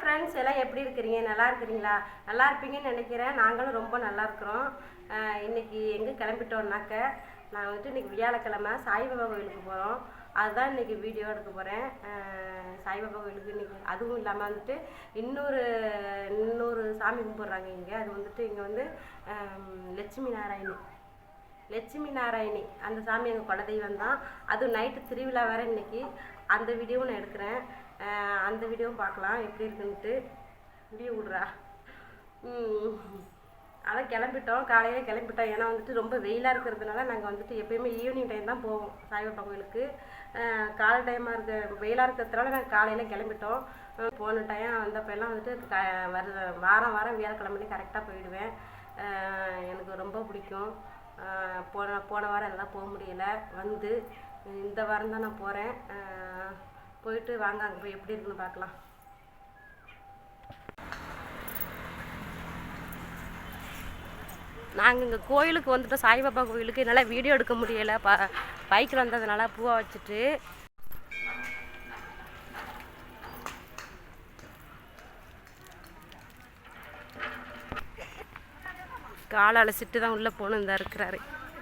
Friends எல்லாம் எப்படி இருக்கிறீங்க? நல்லா இருக்கிறீங்களா? நல்லா இருப்பீங்கன்னு நினைக்கிறேன். நாங்களும் ரொம்ப நல்லா இருக்கிறோம். இன்னைக்கு எங்கே கிளம்பிட்டோம்னாக்க நான் வந்துட்டு இன்னைக்கு வியாழக்கிழமை சாய்பாபா கோயிலுக்கு போகிறோம் அதுதான் இன்னைக்கு வீடியோ எடுக்க போகிறேன் சாய்பாபா கோயிலுக்கு இன்னைக்கு அதுவும் இல்லாமல் வந்துட்டு இன்னொரு இன்னொரு சாமி கும்பிட்றாங்க இங்கே. அது வந்துட்டு இங்கே வந்து லட்சுமி நாராயணி. லட்சுமி நாராயணி. அந்த சாமி எங்கள் குலதெய்வம் தான் அதுவும் நைட்டு திருவிழா வேறு இன்னைக்கு. அந்த வீடியோவும் நான் எடுக்கிறேன். அந்த வீடியோவும் பார்க்கலாம். எப்படி இருக்குன்ட்டு வீடியோ விட்றா. அதான் கிளம்பிட்டோம். காலையில் கிளம்பிட்டோம். ஏன்னா வந்துட்டு ரொம்ப வெயிலாக இருக்கிறதுனால நாங்கள் வந்துட்டு எப்பயுமே ஈவினிங் டைம் தான் போவோம் சாய்பாபா கோயிலுக்கு. காலை டைமாக இருக்க வெயிலாக இருக்கிறதுனால நாங்கள் காலையில் கிளம்பிட்டோம். போன டைம் வந்தப்பெல்லாம் வந்துட்டு க வரு வாரம் வாரம் வியாழக்கிழமையிலே கரெக்டாக போயிடுவேன். எனக்கு ரொம்ப பிடிக்கும். போன போன வாரம் என்னால் போக முடியல. வந்து இந்த வாரம் தான் நான் போகிறேன் போயிட்டு வாங்க அங்கே போய் எப்படி இருக்குன்னு பார்க்கலாம். நாங்கள் இங்கே கோயிலுக்கு வந்துட்டோம். சாய்பாபா கோயிலுக்கு. என்னால் வீடியோ எடுக்க முடியலை. ப பைக்கில் வந்ததுனால பூவை வச்சுட்டு. காலை அலசிட்டு தான் உள்ளே போகணும் தான் இருக்கிறாரு.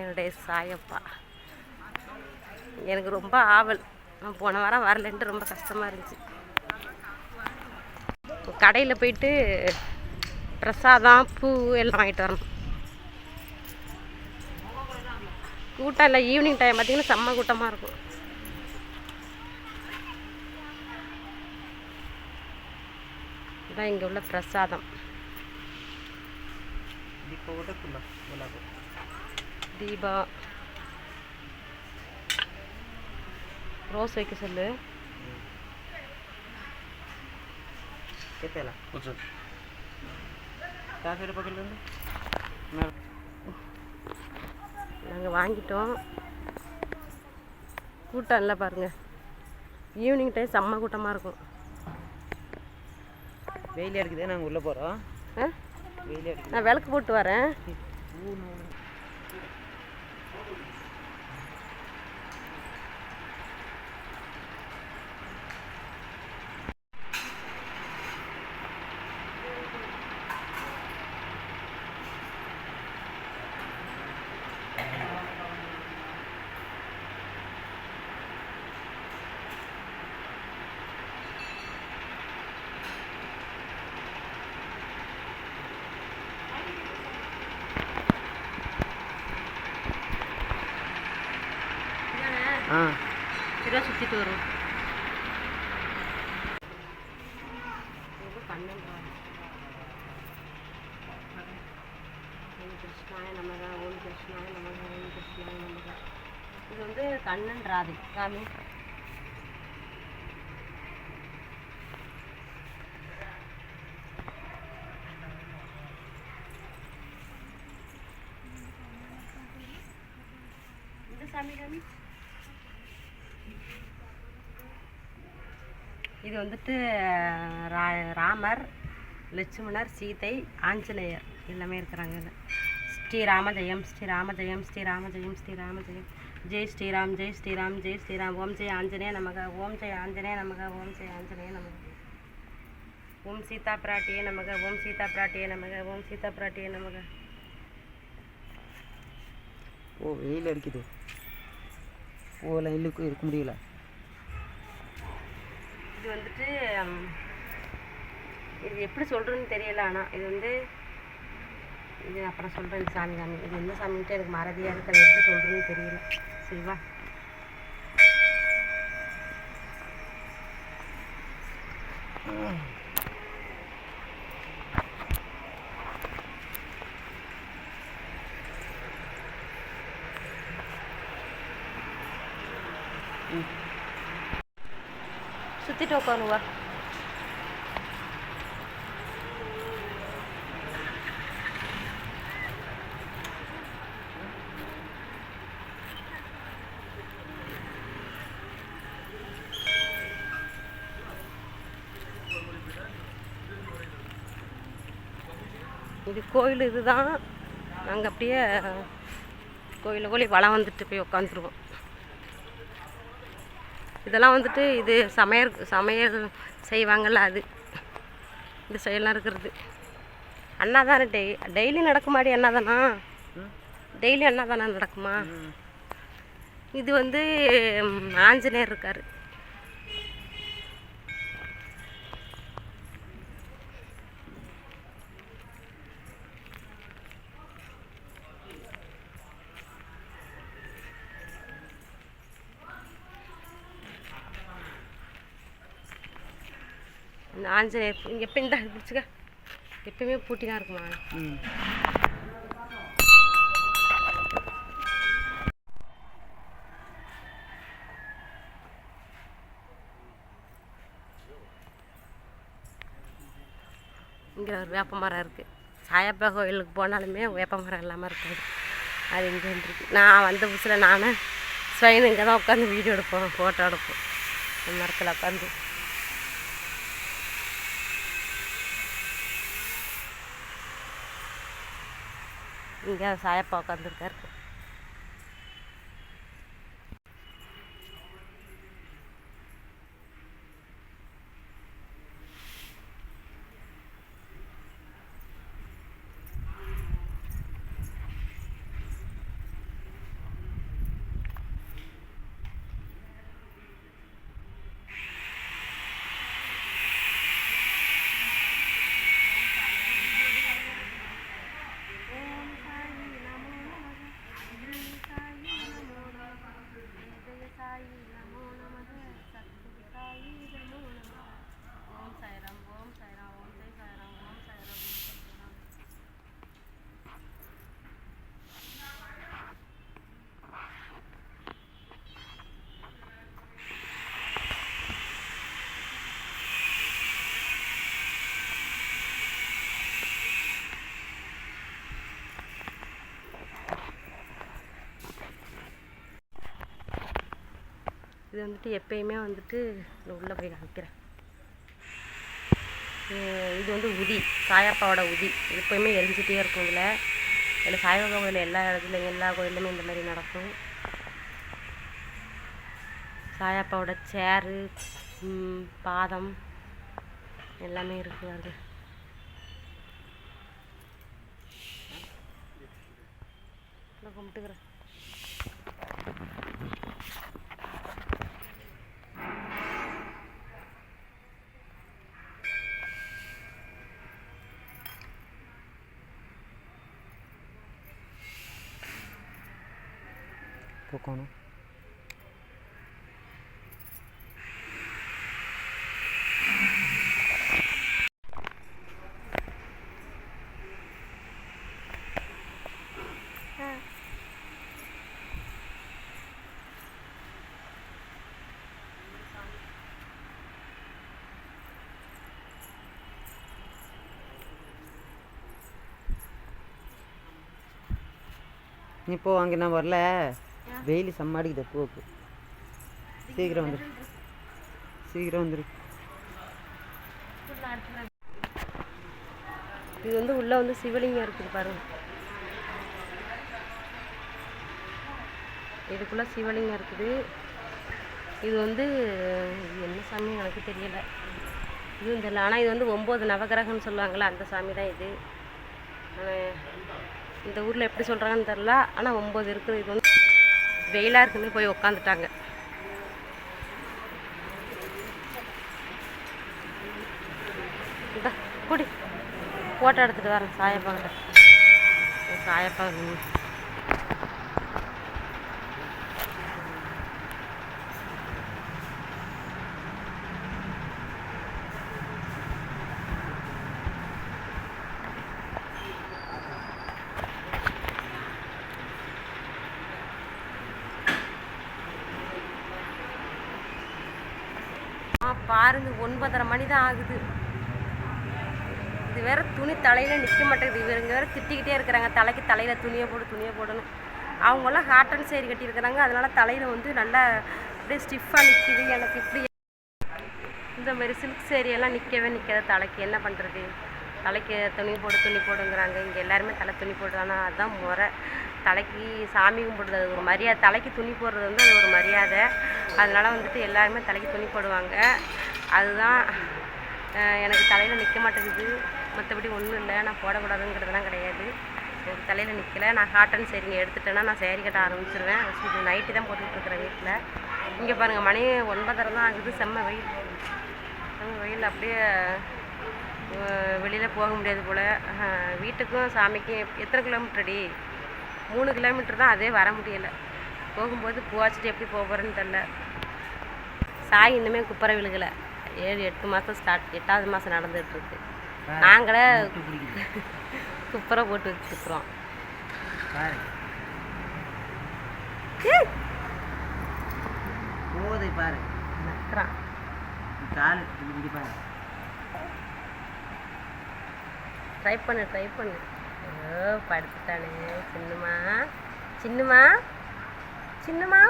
என்னுடைய சாயப்பா. எனக்கு ரொம்ப ஆவல். போன வாரம் வரலன்ட்டு ரொம்ப கஷ்டமாக இருந்துச்சு. கடையில் போயிட்டு பிரசாதம் பூ எல்லாம் வாங்கிட்டு வரணும். கூட்டம் இல்லை ஈவினிங் டைம் பார்த்தீங்கன்னா செம்ம கூட்டமாக இருக்கும். இதான் இங்கே உள்ள பிரசாதம். தீபா. ரோஸ் வைக்க சொல்லு. கேட்டல கொஞ்சம். காஃபியோட பக்கத்தில் வந்து நாங்கள் வாங்கிட்டோம். கூட்டம் இல்லை பாருங்கள் ஈவினிங் டைம் செம்ம கூட்டமாக இருக்கும். வெயில் அடிக்குது. நாங்கள் உள்ளே போகிறோம் நான் விளக்கு போட்டு வரேன். வரும் கிருஷ்ணாய நமக ஓம் கிருஷ்ணாய நமக ஓம் கிருஷ்ணாய நமக. இது வந்து கண்ணன் ராதை. சாமி இந்த சாமி சாமி இது வந்துட்டு ரா- ராமர் லட்சுமணர் சீதை ஆஞ்சநேயர் எல்லாமே இருக்கிறாங்க இதில். ஸ்ரீராம ஜெயம் ஸ்ரீ ராமஜெயம் ஸ்ரீ ராமஜெயம் ஸ்ரீ ராமஜெயம் ஜெய் ஸ்ரீராம் ஜெய் ஸ்ரீராம் ஜெய் ஸ்ரீராம். ஓம் ஜெய் ஆஞ்சநேய நமக ஓம் ஜெய் ஆஞ்சநேய நமக ஓம் ஜெய் ஆஞ்சநேய நமக. ஓம் சீதா பிராட்டியே நமக ஓம் சீதா பிராட்டியே நமக ஓம் சீதா பிராட்டியே நமக. ஓ வெயில் அடிக்குது. ஓ லைனுக்கு இருக்க முடியல. இது வந்துட்டு இது எப்படி சொல்கிறதுன்னு தெரியல ஆனால் இது வந்து இது அப்புறம் சொல்கிறேன் சாமி சாமி. இது என்ன சாமின்ட்டு எனக்கு மறதியாக இருக்கு அது எப்படி சொல்கிறதுன்னு தெரியல. சரிவா? சுற்றிட்டு உட்காருவா இது கோயில் இதுதான். நாங்கள் அப்படியே கோயிலுக்குள்ளே வளம் வந்துட்டு போய் உட்காந்துருவோம் இதெல்லாம் வந்துட்டு இது சமையல் சமையல் செய்வாங்கள்ல அது. இந்த சைடெலாம் இருக்கிறது. அண்ணாதானே டெய் டெய்லி நடக்குமாடி அண்ணாதானா? ம். டெய்லி அண்ணாதானா நடக்குமா? இது வந்து ஆஞ்சநேயர் இருக்கார். இந்த ஆஞ்சநேயர் எப்போ இந்த பிடிச்சிக்க? எப்பயுமே பூட்டி தான் இருக்குமா இங்கே ஒரு வேப்ப மரம் இருக்குது சாயப்பா கோயிலுக்கு போனாலுமே வேப்ப மரம் இல்லாமல் இருக்காது. அது இங்கே இருக்கு நான் வந்த புதுசில் நானும் ஸ்வைன் இங்கே தான் உட்காந்து வீடியோ எடுப்போம் ஃபோட்டோ எடுப்போம். மரத்தில் உட்காந்து இங்கே சாயப்பா உட்காந்துருக்காரு ஓம் சாய்ராம் ஓம் சாய்ராம் ஓம் ஜெய் சாய்ராம் ஓம் சாய்ராம் ஓம் சாய்ராம் இது வந்துட்டு எப்பயுமே வந்துட்டு உள்ளே போய் காமிக்கிறேன். இது வந்து உதி சாயப்பாவோட உதி. எப்போயுமே எப்பயுமே எரிஞ்சிட்டே இருக்கும் இதில். இதில் சாயபாபா கோயில் எல்லா இடத்துலையும் எல்லா கோயிலுமே இந்த மாதிரி நடக்கும். சாயப்பாவோட சேரு பாதம் எல்லாமே இருக்குது அது நான் கும்பிட்டுக்கிறேன். போக்கணும் நீ அங்கே நான் வரல. வெயில் செம்மாடிக்குது போக்கு சீக்கிரம் வந்துரு. சீக்கிரம் வந்துரு. இது வந்து உள்ளே வந்து சிவலிங்கம் இருக்குது பாருங்க இதுக்குள்ளே சிவலிங்கம் இருக்குது. இது வந்து என்ன சாமி எனக்கு தெரியலை. இதுவும் தெரியல ஆனால் இது வந்து ஒம்பது நவகிரகம்னு சொல்லுவாங்கள்ல அந்த சாமி தான் இது. இந்த ஊரில் எப்படி சொல்கிறாங்கன்னு தெரில ஆனால் ஒம்பது இருக்குது. இது வந்து வெயிலாக இருக்குன்னு போய் உக்காந்துட்டாங்க. குடி. ஃபோட்டோ எடுத்துகிட்டு வரேன் சாயப்பாங்கிட்ட சாயப்பா பாருங்கள் பாருங்க ஒன்பதரை மணி தான் ஆகுது. இது வேற துணி தலையில நிற்க மாட்டேங்குது. இவருங்க வேற திட்டிக்கிட்டே இருக்கிறாங்க. தலைக்கு தலையில துணியை போடு துணியை போடணும் அவங்களாம் காட்டன் சேரி கட்டியிருக்கிறாங்க அதனால தலையில வந்து நல்லா அப்படியே ஸ்டிஃபாக நிற்கிது எனக்கு இப்படி இந்த மாதிரி சில்க் சேரியெல்லாம் நிற்கவே நிற்காத தலைக்கு என்ன பண்ணுறது தலைக்கு துணி போடு துணி போடுங்கிறாங்க. இங்கே எல்லாருமே தலை துணி போடுறாங்க. அதுதான் முறை. தலைக்கு சாமி கும்பிடுறது அது ஒரு மரியாதை தலைக்கு துணி போடுறது வந்து அது ஒரு மரியாதை. அதனால் வந்துட்டு எல்லாருமே தலைக்கு துணி போடுவாங்க. அதுதான் எனக்கு தலையில் நிற்க மாட்டேங்குது. மற்றபடி ஒன்றும் இல்லை. நான் போடக்கூடாதுங்கிறதுலாம் கிடையாது. எனக்கு தலையில் நிற்கலை நான் காட்டன் சரிங்க எடுத்துட்டேன்னா நான் சேரீ கட்ட ஆரம்பிச்சிருவேன். நைட்டு தான் போட்டுட்ருக்குறேன் வீட்டில் இங்கே பாருங்கள் மணி ஒன்பதரை தான் ஆகுது. செம்ம வெயில். செம்ம வெயில். அப்படியே வெளியில் போக முடியாது போல். வீட்டுக்கும் சாமிக்கும் எத்தனை கிலோமீட்டர் அடி மூணு கிலோமீட்டர் தான் அதே வர முடியலை. போகும்போது பூவாச்சிட்டு எப்படி போக போகிறேன்னு தெரில சாய் இன்னுமே குப்பரை விழுகலை. ஏழு எட்டு மாதம் ஸ்டார்ட் எட்டாவது மாதம் நடந்துகிட்ருக்கு நாங்களே குப்பரை போட்டு வச்சுருக்குறோம் போதை பாரு. நக்கிறான். கால் ட்ரை பண்ணு ட்ரை பண்ணு. படுத்துட்டானே சின்னம்மா சின்னம்மா சின்னம்மா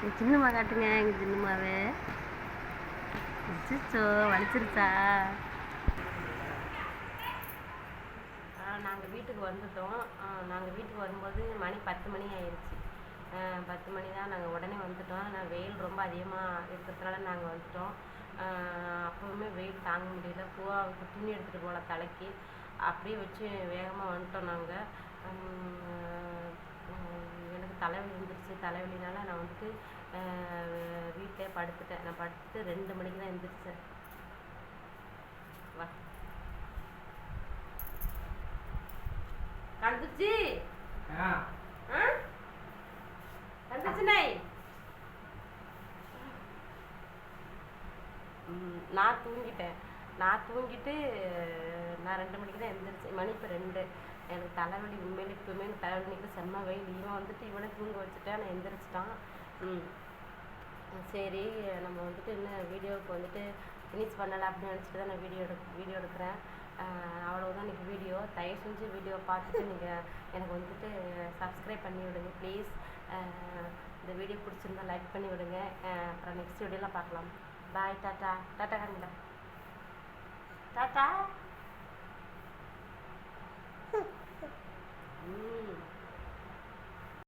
நீ சின்னம்மா காட்டுங்க எங்கள் சின்னம்மாவே அச்சோ வலிச்சிருச்சா? நாங்கள் வீட்டுக்கு வந்துட்டோம். நாங்கள் வீட்டுக்கு வரும்போது மணி பத்து மணி ஆயிடுச்சு பத்து மணி தான் நாங்கள் உடனே வந்துட்டோம். ஆனால் வெயில் ரொம்ப அதிகமாக இருக்கிறதுனால நாங்கள் வந்துட்டோம். அப்போவுமே வெயில் தாங்க முடியல. பூவாவுக்கு துணி எடுத்துகிட்டு போகல தலைக்கு. அப்படியே வச்சு வேகமாக வந்துட்டோம் நாங்கள் எனக்கு தலைவலி வந்துருச்சு தலைவலினால நான் வந்துட்டு வீட்டிலே படுத்துட்டேன். நான் படுத்துட்டு ரெண்டு மணிக்கு தான் எந்திரிச்சேன். வா. கண்டுச்சு ஆ. ஆ? கண்டுச்சு நை ம், நான் தூங்கிட்டேன். நான் தூங்கிட்டு நான் ரெண்டு மணிக்கு தான் எழுந்திரிச்சேன் மணி இப்போ ரெண்டு. எனக்கு தலைவலி உண்மையில இப்போவுமே எனக்கு தலைவலி நிற்கிற செம்ம வெயில். இவன் வந்துட்டு இவனை தூங்க வச்சுட்டேன் நான் எந்திரிச்சிட்டான். ம். சரி நம்ம வந்துட்டு இன்னும் வீடியோவுக்கு வந்துட்டு ஃபினிஷ் பண்ணலை அப்படின்னு நினச்சிட்டு தான் நான் வீடியோ எடு வீடியோ எடுக்கிறேன். அவ்வளோதான் அவ்வளவுதான் இன்னைக்கு வீடியோ. தயவு செஞ்சு வீடியோ பார்த்துட்டு நீங்கள் எனக்கு வந்துட்டு சப்ஸ்கிரைப் பண்ணி விடுங்க ப்ளீஸ் இந்த வீடியோ பிடிச்சிருந்தா லைக் பண்ணி விடுங்க. அப்புறம் நெக்ஸ்ட் வீடியோலாம் பார்க்கலாம். Bye tata. டாட்டா காமிடா டாட்டா. うん。